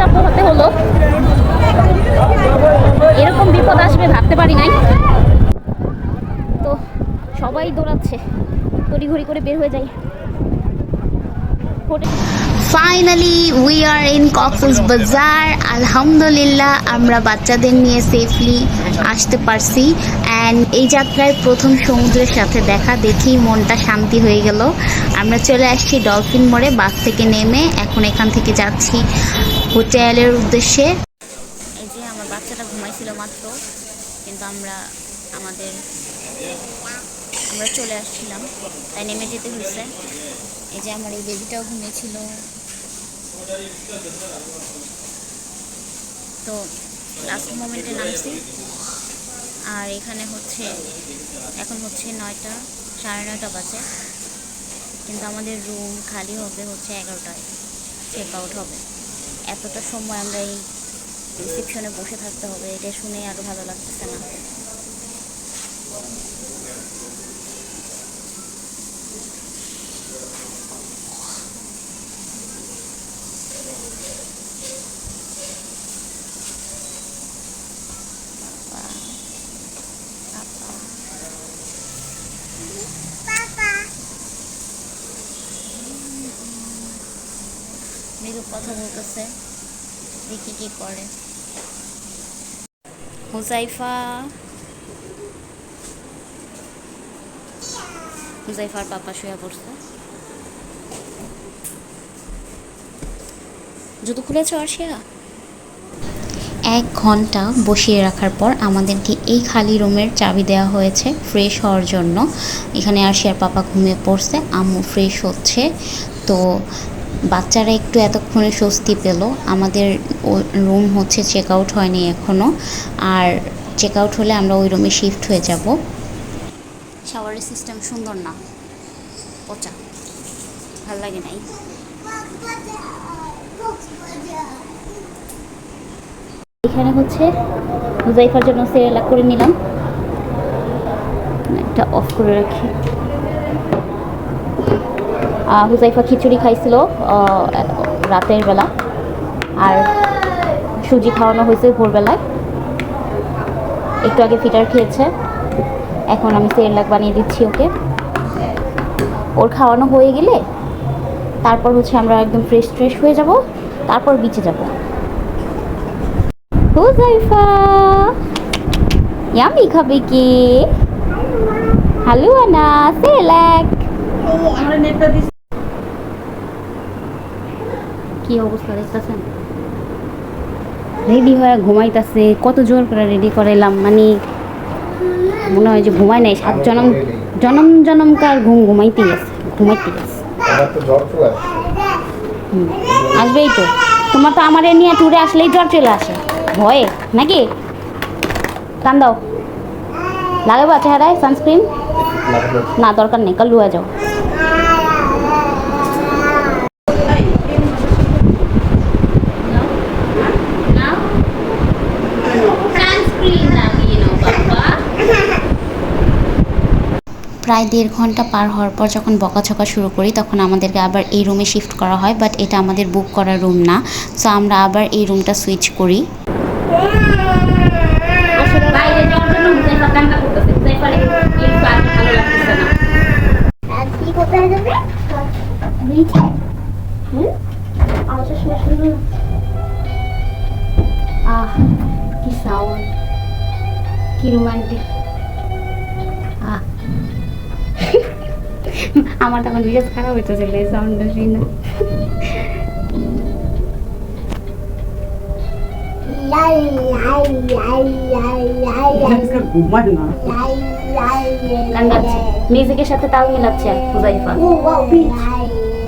পথটা পোহাতে হলো? এরকম বিপদ আসবে ভাবতে পারি নাই। তো সবাই দৌড়াচ্ছে। তড়িঘড়ি করে বের হয়ে যাই। Finally we are in Cox's Bazar আলহামদুলিল্লাহ আমরা বাচ্চাদের নিয়ে সেফলি আসতে পারছি। অ্যান্ড এই যাত্রায় প্রথম সমুদ্রের সাথে দেখা দেখেই মনটা শান্তি হয়ে গেল। আমরা চলে আসছি ডলফিন মোড়ে বাস থেকে নেমে। এখন এখান থেকে যাচ্ছি হোটেলের উদ্দেশ্যে। এই যে আমার বাচ্চাটা ঘুমাইছিল মাত্র, কিন্তু আমরা আমাদের, আমরা চলে আসছিলাম। তাই নেমে যেতে হয়েছে। এই যে আমার এই বেবিটাও ঘুমিয়েছিল। তো লাস্ট মোমেন্টে নামছি। আর এখানে হচ্ছে, এখন হচ্ছে নয়টা, সাড়ে নয়টা বাজে। কিন্তু আমাদের রুম খালি হবে হচ্ছে এগারোটায়। চেক আউট হবে। এতটা সময় আমরা এই রিসেপশনে বসে থাকতে হবে, এটা শুনে আরও ভালো লাগতেছে না। মৃদু কথা বলতেছে। দেখি কি করে হুজাইফা হুজাইফার পাপা শুয়ে পড়ছে। জুতো খুলেছ আরশিয়া? এক ঘণ্টা বসিয়ে রাখার পর আমাদেরকে এই খালি রুমের চাবি দেওয়া হয়েছে ফ্রেশ হওয়ার জন্য। এখানে আরশিয়ার পাপা ঘুমিয়ে পড়ছে, আম্মু ফ্রেশ হচ্ছে। তো বাচ্চারা একটু এতক্ষণে স্বস্তি পেল। আমাদের রুম হচ্ছে চেক আউট হয়নি এখনও আর চেক আউট হলে আমরা ওই রুমে শিফট হয়ে যাব। শাওয়ারের সিস্টেম সুন্দর না। পচা। ভালো লাগে নাই। এখানে হচ্ছে হুজাইফার জন্য সেরেলাক করে নিলাম। একটা অফ করে রাখি। হুজাইফা খিচুড়ি খাইছিল রাতের বেলা। আর সুজি খাওয়ানো হয়েছে ভোরবেলায়। একটু আগে ফিটার খেয়েছে। এখন আমি সেরেলাক বানিয়ে দিচ্ছি ওকে। ওর খাওয়ানো হয়ে গেলে তারপর হচ্ছে আমরা একদম ফ্রেশ ফ্রেশ হয়ে যাব, তারপর বিচে যাব। হুজাইফা, ইয়ামি খাবে কি? হালুয়া না সেলাক কি অবস্থা দেখতেছেন? রেডি হয়ে ঘুমাইতেছে কত জোর করে রেডি করাইলাম মানে মনে হয় যে ঘুমাই নাই সাত জনম জনম জনমকার ঘুম ঘুমাইতেই আছে ঘুমাইতেই আছে। আমার তো জ্বর চলে আসে হুম, আসবেই তো। তোমার তো আমার নিয়ে ট্যুরে আসলেই জ্বর চলে আসে। ভয়ে নাকি? কান দাও। লাগাবো চেহারায় সানস্ক্রিন না দরকার নেই কাল লুয়া যাও। প্রায় দেড় ঘণ্টা পার হওয়ার পর যখন বকাঝকা শুরু করি, তখন আমাদেরকে আবার এই রুমে শিফট করা হয় বাট এটা আমাদের বুক করা রুম না। সো আমরা আবার এই রুমটা সুইচ করি। জন্য হুজাইফা আমার তখন মেজাজ খারাপ হইতেছিল এই সাউন্ডটা শুনে লাই লাই লাই লাই লাই লাই ঘুমায় না। লাই লাই গান গাচ্ছে মিউজিকের সাথে তাল মিলাচ্ছে হুজাইফা ও ওয়াও বিচ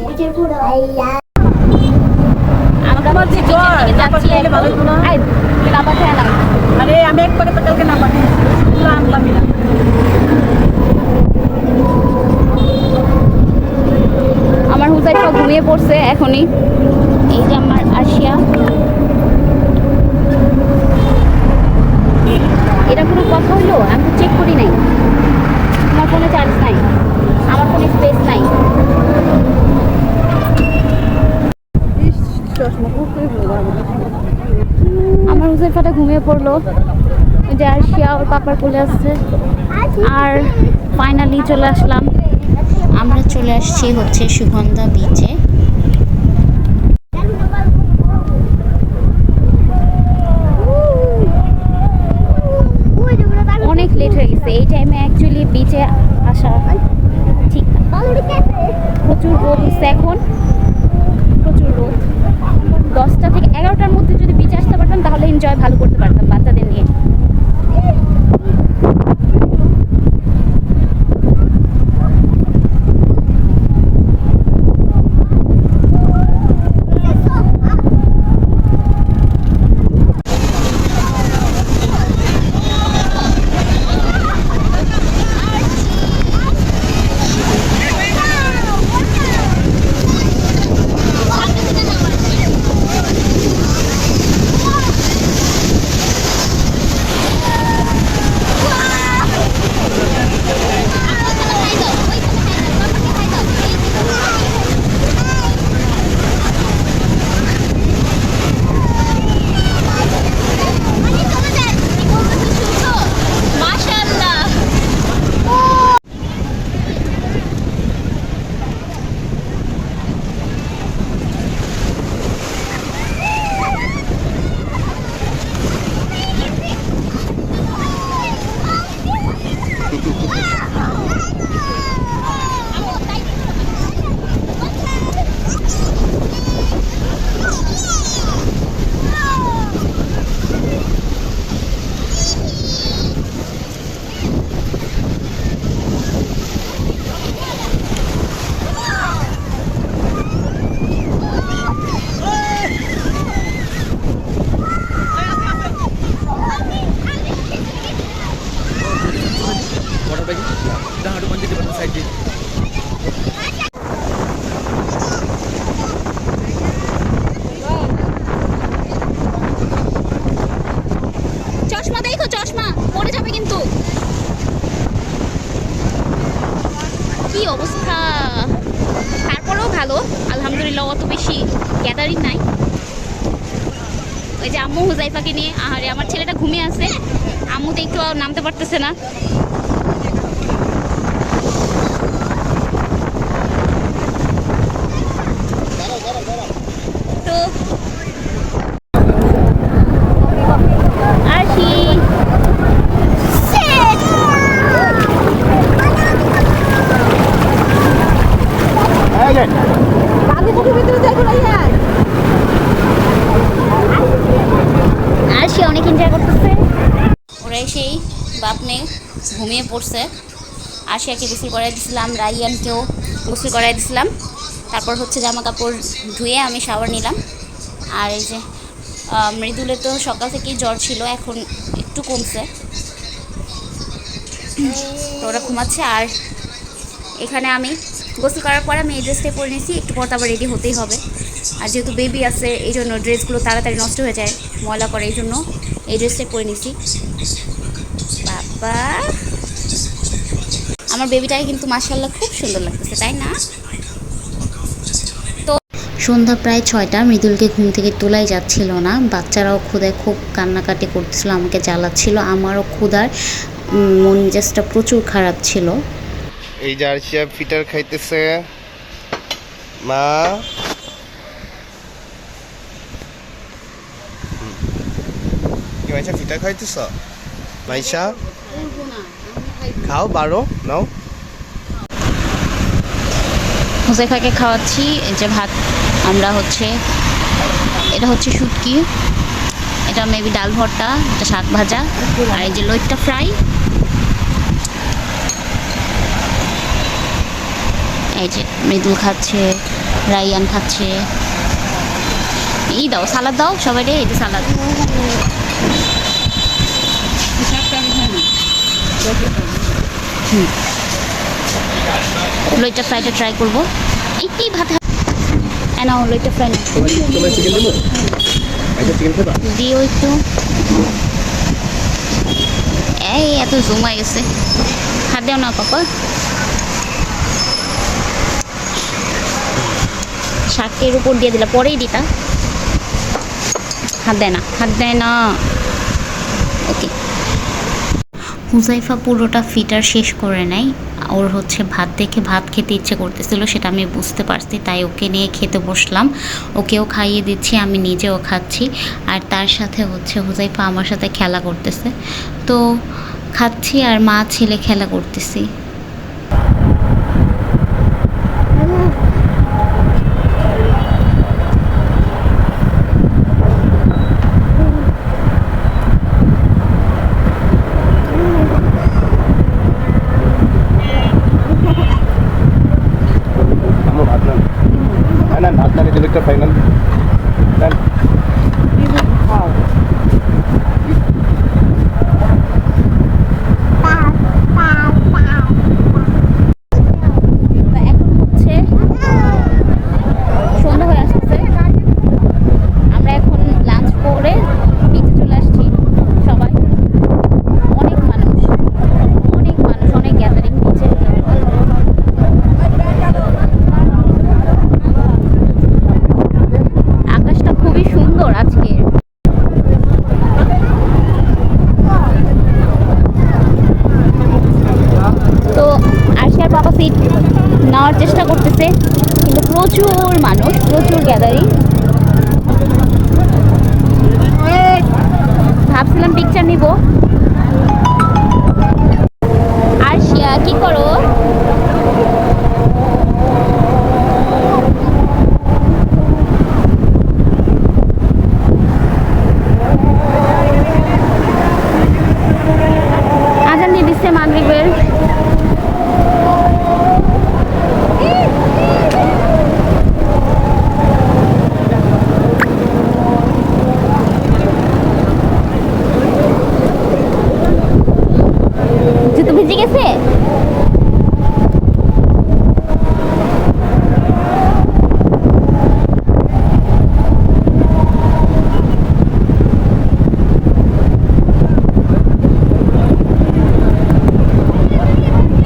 বিচের পুরো লাই লাই আমরা হচ্ছে জ্বর, বিচের দিকে তারপর যাচ্ছি খেলে ভালো হতো না? আই, তুমি নাম্বার খেয়ে নাও। আরে আমি একবারে তো কালকে না পাঠিয়ে আনলামই না আমার হুজাইফা ঘুমিয়ে পড়ছে এখনই। এই যে আমার আশিয়া এটা কোনো কথা হইল আমি তো চেক করি নাই। আমার ফোনে চার্জ নাই। আমার ফোনে স্পেস নাই। আমার হুজাইফাটা ঘুমিয়ে পড়ল। যে আর শিয়া ওর পাপার কোলে আসছে। আর ফাইনালি চলে আসলাম। আমরা চলে আসছি হচ্ছে সুগন্ধা বিচে অনেক লেট হয়ে গেছে। এই টাইমে অ্যাকচুয়ালি বিচে আসা ঠিক প্রচুর রোদ হচ্ছে এখন। প্রচুর রোদ। দশটা থেকে এগারোটার মধ্যে যদি বিচে আসতে পারতাম, তাহলে এনজয় ভালো করতে পারতাম বাচ্চাদের নিয়ে। গ্যাদারিং নাই। ওই যে আম্মু হুজাইফাকে নিয়ে, আহারে, আমার ছেলেটা ঘুমিয়ে আছে। আম্মু তো একটু নামতে পারতেছে না তো আসি আর সে অনেক এনজয় করতেছে ওরা এসেই মেয়ে ঘুমিয়ে পড়ছে। আশিয়াকে গোসল করাই দিছিলাম, রাইয়ানকেও গোসল করাই দিছিলাম। তারপর হচ্ছে জামা কাপড় ধুয়ে আমি শাওয়ার নিলাম। আর এই যে মৃদুলে তো সকাল থেকেই জ্বর ছিল, এখন একটু কমছে। ওরা ঘুমাচ্ছে, আর এখানে আমি গোসল করার পর আমি এই ড্রেসটাই পরে নিয়েছি, একটু পর আবার রেডি হতেই হবে। আর যেহেতু বেবি আছে, এই জন্য ড্রেসগুলো তাড়াতাড়ি নষ্ট হয়ে যায়, ময়লা করে এই জন্য এই ড্রেসটাই পরে নিয়েছি। বাবা। আমার বেবিটাকে কিন্তু মাসাল্লাহ খুব সুন্দর লাগতেছে তাই না? সন্ধ্যা প্রায় ছয়টা মৃদুলকে ঘুম থেকে তোলাই যাচ্ছিল না। বাচ্চারাও ক্ষুদায় খুব কান্নাকাটি করতেছিল আমাকে জ্বালাচ্ছিল। আমারও ক্ষুধার উম, মন মেজাজটা প্রচুর খারাপ ছিল। এই যে আরশিয়া ফিটার খাইতেছে। মা। ফিটার খাইতেছ? মাইশা? খাও, বারো, নাও। হুজাইফাকে খাওয়াচ্ছি যে ভাত। আমরা হচ্ছে, এটা হচ্ছে শুটকি। এটা মেবি ডাল ভর্তা, এটা শাক ভাজা, আর এই যে লইট্টা ফ্রাই। এই যে মৃদুল খাচ্ছে, রাইয়ান খাচ্ছে। এই দাও, সালাদ দাও, সবাই রে, এই যে সালাদ লইট্টা ফ্রাইটা ট্রাই করব। একটি ভাত নাও লইট্টা ফ্রাই খাবা? দিও একটু। এই এত জমাই গেছে। হাত দেও না পাপা। শাকের উপর দিয়ে দিলা পরেই দিতা। হাত দেয় না হাত দেয় না। ওকে হুজাইফা পুরোটা ফিটার শেষ করে নেয় ওর হচ্ছে ভাত দেখে ভাত খেতে ইচ্ছে করতেছিল, সেটা আমি বুঝতে পারছি, তাই ওকে নিয়ে খেতে বসলাম। ওকেও খাইয়ে দিচ্ছি, আমি নিজেও খাচ্ছি। আর তার সাথে হচ্ছে হুজাইফা আমার সাথে খেলা করতেছে। তো খাচ্ছি আর মা ছেলে খেলা করতেছি আমার ভাত নান হ্যাঁ না ভাত নান এটা ফাইনাল তো এখন হচ্ছে সন্ধ্যা হয়ে আসতেছে আমরা এখন লাঞ্চ করে নিচে চলে আসছি সবাই অনেক মানুষ অনেক মানুষ অনেক গ্যাদারিং নিচে আকাশটা খুবই সুন্দর আজকে তো আশিয়ার বাবা সিট নেওয়ার চেষ্টা করতেছে কিন্তু প্রচুর মানুষ প্রচুর গ্যাদারিং ভাবছিলাম পিকচার নিব। আরশিয়া কি করো? আজান দিয়ে দিচ্ছে মাগরিবের জুতো ভিজে গেছে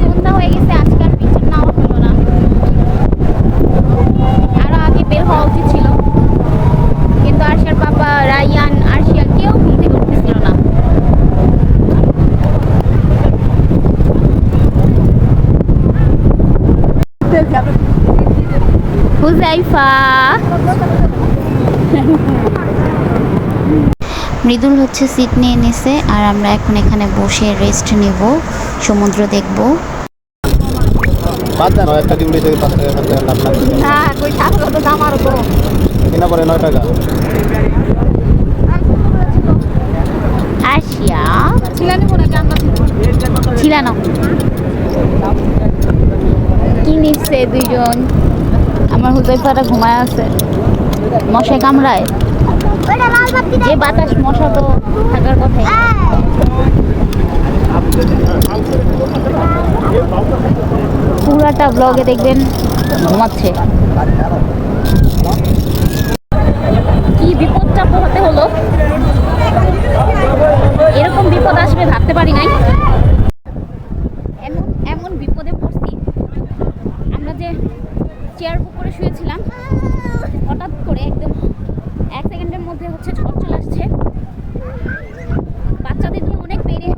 সন্ধ্যা হয়ে গেছে আজকে আর পিকচার নেওয়া হলো না আরও আগে বের হওয়া উচিত ছিল কিন্তু বাবা রায়ান আরশিয়া কেউ ঘুম থেকে উঠতেছিল না। হুজাইফা। মৃদুল হচ্ছে সিট নিয়ে নিছে আর আমরা এখন এখানে বসে রেস্ট নেব সমুদ্র দেখব। হ্যাঁ কই তো দাম আরও তো কিনা টাকা ছিলেন কি নিচ্ছে দুইজন। আমার হুজাইফাটা ঘুমায় আছে। মশায় কামড়ায়। যে বাতাস মশা তো থাকার কথাই। পুরাটা ব্লগে দেখবেন ঘুমাচ্ছে। কি বিপদটা পোহাতে হলো? এরকম বিপদ আসবে, ভাবতে পারি নাই। এমন এমন বিপদে পড়ছি। আমরা যে চেয়ার উপরে শুয়েছিলাম, হঠাৎ করে একদম এক সেকেন্ডের মধ্যে হচ্ছে ঝড় চলে আসছে। বাচ্চাদের নিয়ে অনেক পেরে।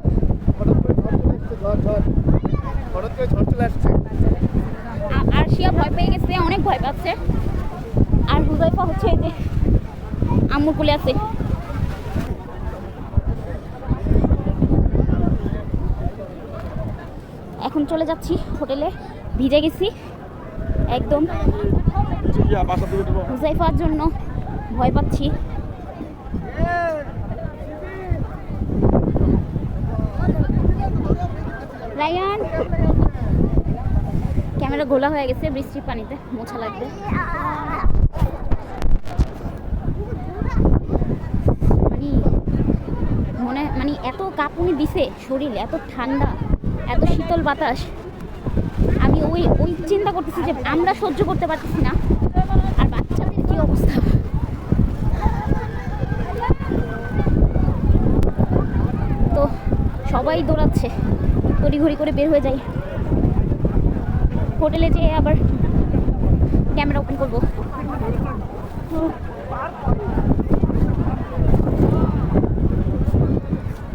আর শিয়া ভয় পেয়ে গেছে, অনেক ভয় পাচ্ছে। আর হুজাইফা হচ্ছে যে আম্মুর আছে এখন চলে যাচ্ছি হোটেলে। ভিজে গেছি। একদম হুজাইফার জন্য ভয় পাচ্ছি। রায়ান, ক্যামেরা গোলা হয়ে গেছে, বৃষ্টির পানিতে মোছা লাগবে। মানে মনে মানে এত কাঁপুনি দিছে শরীর, এত ঠান্ডা। এত শীতল বাতাস, আমি ওই ওই চিন্তা করতেছি যে আমরা সহ্য করতে পারতেছি না। আর বাচ্চাদের কি অবস্থা? তো সবাই দৌড়াচ্ছে, তড়িঘড়ি করে বের হয়ে যাই। হোটেলে যেয়ে আবার ক্যামেরা ওপেন করব।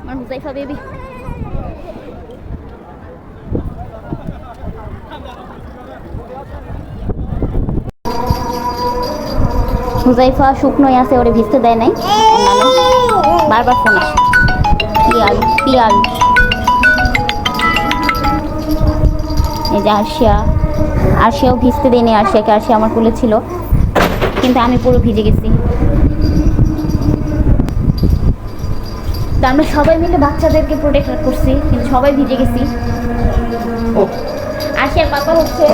আমার হুজাইফা বেবি। হুজাইফা শুকনোই আছে ওরে ভিজতে দেয় নাই। বারবার ফোন আসে। পিয়াল পিয়াল। এই যে আরশিয়া। আরশিয়াও ভিজতে দেয়নি আরশিয়াকে আরশিয়া আমার কোলে ছিল। কিন্তু আমি পুরো ভিজে গেছি। তো আমরা সবাই মিলে বাচ্চাদেরকে প্রোটেক্ট করছি কিন্তু সবাই ভিজে গেছি। আরশিয়ার পাপা হচ্ছে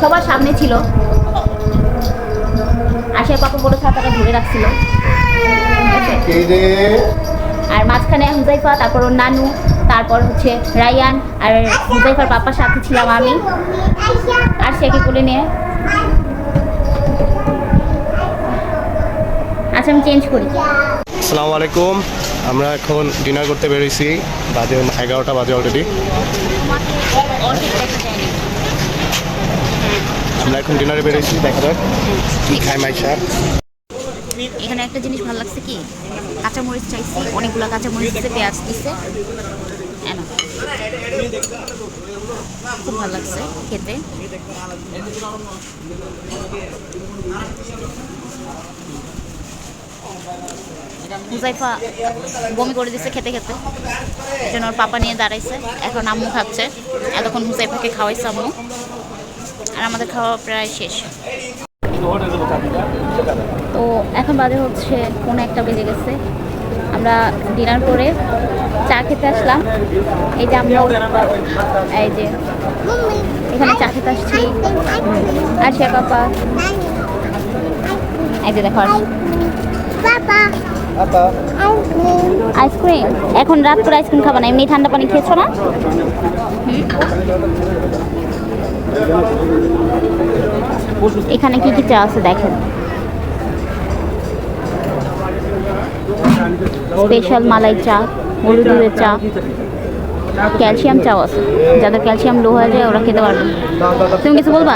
সবার সামনে ছিল। আশার পাপা বড় ছাতাটা ধরে রাখছিল। আর মাঝখানে হুজাইফা তারপর ওর নানু তারপর হচ্ছে রায়ান আর হুজাইফার পাপার সাথে ছিলাম আমি। আর সেকে কোলে নিয়ে আচ্ছা আমি চেঞ্জ করি। আসসালামু আলাইকুম। আমরা এখন ডিনার করতে বেরোইছি। বাজে এগারোটা বাজে অলরেডি আমরা এখন ডিনারে বেরোইছি, দেখা যাক কি খাই মাইশা। এখানে একটা জিনিস ভালো লাগছে কি? কাঁচামরিচ চাইছি, অনেকগুলো কাঁচামরিচ দিচ্ছে পেঁয়াজ এনো। খুব ভালো লাগছে খেতে। হুজাইফা বমি করে দিছে খেতে খেতে। জন্য ওর পাপা নিয়ে দাঁড়াইছে। এখন আম্মু খাচ্ছে। এতক্ষণ হুজাইফাকে খাওয়াইছে আম্মু। আর আমাদের খাওয়া প্রায় শেষ। তো এখন বাজে হচ্ছে কোনো একটা বেজে গেছে। আমরা ডিনার করে চা খেতে আসলাম। এই যে আমরা এই যে এখানে চা খেতে আসছি। আর সে পাপা এই যে দেখো আইসক্রিম। এখন রাত করে আইসক্রিম খাবা না এমনি ঠান্ডা পানি খেয়েছো না? হুম? এখানে কি কি চা আছে দেখেন। স্পেশাল মালাই চা হলুদ দুধের চা ক্যালসিয়াম চাও আছে। যাদের ক্যালসিয়াম লো হয়ে যায় ওরা খেতে পারবে। তুমি কিছু বলবা?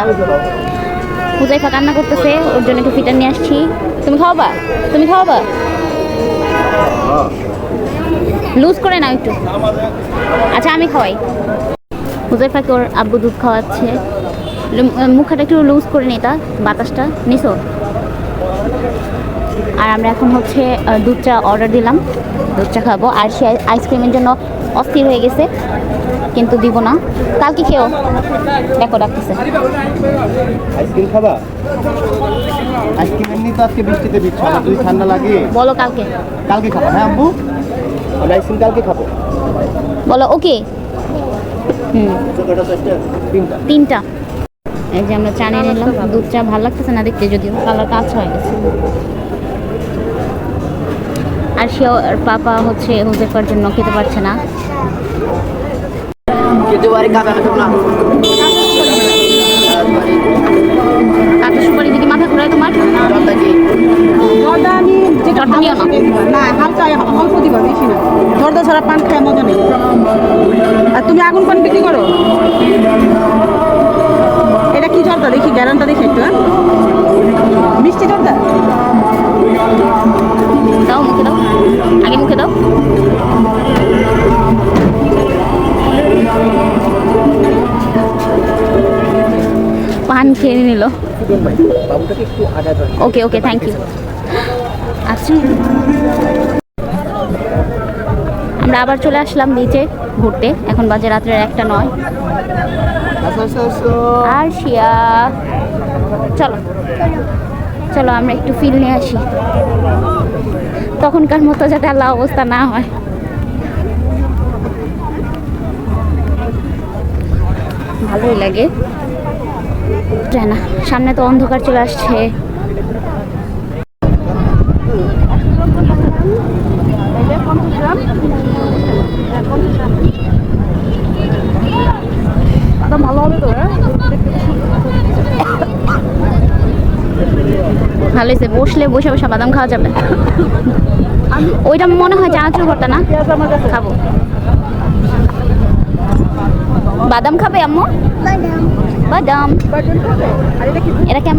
হুজাইফা কান্না করতেছে ওর জন্য একটু ফিটার নিয়ে আসছি। তুমি খাওয়াবা? তুমি খাওয়াবা? লুজ করে নাও একটু। আচ্ছা আমি খাওয়াই। হুজাইফাকে ওর আব্বু দুধ খাওয়াচ্ছে। মুখটা একটু লুজ করে নি তা বাতাসটা। নিছো? আর আমরা এখন হচ্ছে দুধ চা অর্ডার দিলাম। দুধ চা খাব। আর সে আইসক্রিমের জন্য অস্থির হয়ে গেছে কিন্তু দিব না। কালকে খেও। দেখো ডাকতেছে। আইসক্রিম খাবা? আইসক্রিম এমনি তো আজকে বৃষ্টিতে দিচ্ছ আমার ঠান্ডা লাগে। বলো কালকে। কালকে খাব হ্যাঁ আইসক্রিম কালকে খাব। বলো ওকে তিনটা। তিনটা এই যে আমরা চা নিয়ে নিলাম। দুধ চা ভালো লাগতেছে না দেখতে যদিও। কালার কাজ হয়ে গেছে। আর সে পাপা হচ্ছে হুজেফার জন্য খেতে পারছে না। কাঁচা সুপারি যদি মাথা ঘুরায় তোমার? জর্দা আমি যেটা জর্দা নিও না। না হালকা অল্প দিব বেশি না। জর্দা ছাড়া পান খায় মজা নেই। আর তুমি আগুন পান বিক্রি করো? এটা কি জর্দা? দেখি গ্যারান্টা দেখি একটু হ্যাঁ? খেয়ে নিল। ওকে ওকে থ্যাংক ইউ আচ্ছা। আমরা আবার চলে আসলাম নিচে ঘুরতে। এখন বাজে রাত্রের একটা নয়। আর শিয়া। চলো। চলো আমরা একটু ফিল নিয়ে আসি। তখনকার মতো যাতে আল্লাহ অবস্থা না হয়। ভালোই লাগে। যায় না। সামনে তো অন্ধকার চলে আসছে। ভালো হ্যাঁ হয়েছে, বসলে বসে বসে বাদাম খাওয়া যাবে। ওইটা মনে হয় চানাচুর করতে না? খাব। বাদাম খাবে আম্মু. বাদাম। এটা কেমন